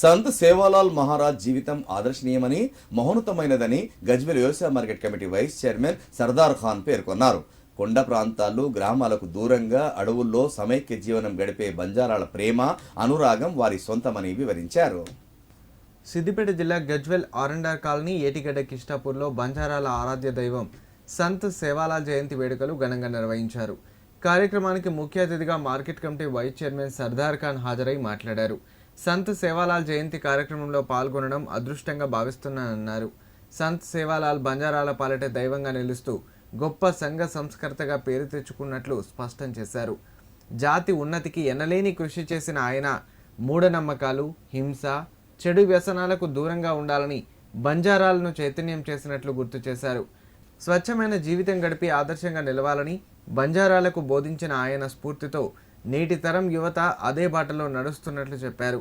సంత్ సేవాలాల్ మహారాజ్ జీవితం ఆదర్శనీయమని మహోన్నతమైనదని గజ్వేల్ వ్యవసాయ market committee vice chairman Sardar Khan పేర్కొన్నారు. కొండ ప్రాంతాలు గ్రామాలకు దూరంగా అడవుల్లో సమైక్య జీవనం గడిపే బంజారాల ప్రేమ అనురాగం వారి సొంతమని వివరించారు. సిద్దిపేట జిల్లా గజ్వెల్ ఆరండార్ కాలనీ ఏటిగడ్డ కిష్టాపూర్లో బంజారాల ఆరాధ్య దైవం సంత్ సేవాలాల్ జయంతి వేడుకలు ఘనంగా నిర్వహించారు. కార్యక్రమానికి ముఖ్య అతిథిగా market committee vice chairman Sardar Khan హాజరై మాట్లాడారు. సంత్ సేవాలాల్ జయంతి కార్యక్రమంలో పాల్గొనడం అదృష్టంగా భావిస్తున్నానన్నారు. సంత్ సేవాలాల్ బంజారాల పాలట దైవంగా నిలుస్తూ గొప్ప సంఘ సంస్కర్తగా పేరు తెచ్చుకున్నట్లు స్పష్టం చేశారు. జాతి ఉన్నతికి ఎనలేని కృషి చేసిన ఆయన మూఢనమ్మకాలు హింస చెడు వ్యసనాలకు దూరంగా ఉండాలని బంజారాలను చైతన్యం చేసినట్లు గుర్తు చేశారు. స్వచ్ఛమైన జీవితం గడిపి ఆదర్శంగా నిలవాలని బంజారాలకు బోధించిన ఆయన స్ఫూర్తితో నేటి తరం యువత అదే బాటలో నడుస్తున్నట్లు చెప్పారు.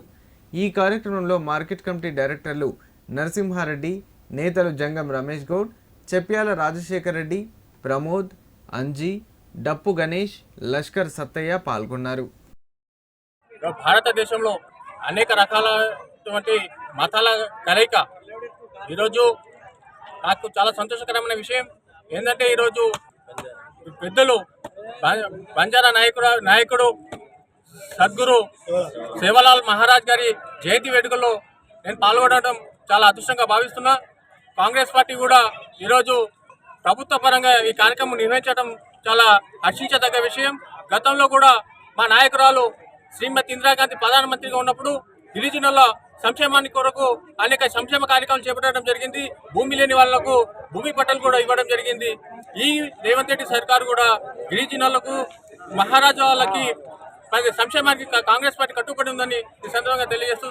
ఈ కార్యక్రమంలో మార్కెట్ కమిటీ డైరెక్టర్లు నరసింహారెడ్డి నేతలు జంగం రమేష్ గౌడ్ చెప్యాల రాజశేఖర్ రెడ్డి ప్రమోద్ అంజీ డప్పు గణేష్ లష్కర్ సత్తయ్య పాల్గొన్నారు. భారతదేశంలో అనేక రకాలటువంటి మతాల కలయిక. ఈరోజు నాకు చాలా సంతోషకరమైన విషయం ఏంటంటే ఈరోజు పెద్దలు బంజారా నాయకుడు నాయకుడు సద్గురు సేవలాల్ మహారాజ్ గారి జయంతి వేడుకల్లో నేను పాల్గొనడం చాలా అదృష్టంగా భావిస్తున్నా. కాంగ్రెస్ పార్టీ కూడా ఈరోజు ప్రభుత్వ పరంగా ఈ కార్యక్రమం నిర్వహించడం చాలా హర్షించదగ్గ విషయం. గతంలో కూడా మా నాయకురాలు శ్రీమతి ఇందిరాగాంధీ ప్రధానమంత్రిగా ఉన్నప్పుడు గిరిజనుల సంక్షేమాన్ని కొరకు అనేక సంక్షేమ కార్యక్రమాలు చేపట్టడం జరిగింది. భూమి లేని వాళ్ళకు భూమి పట్టాలు కూడా ఇవ్వడం జరిగింది. ఈ రేవంత్ రెడ్డి సర్కారు కూడా గిరిజనులకు మహారాజా వాళ్ళకి సంక్షేమానికి కాంగ్రెస్ పార్టీ కట్టుబడి ఉందని ఈ సందర్భంగా తెలియజేస్తూ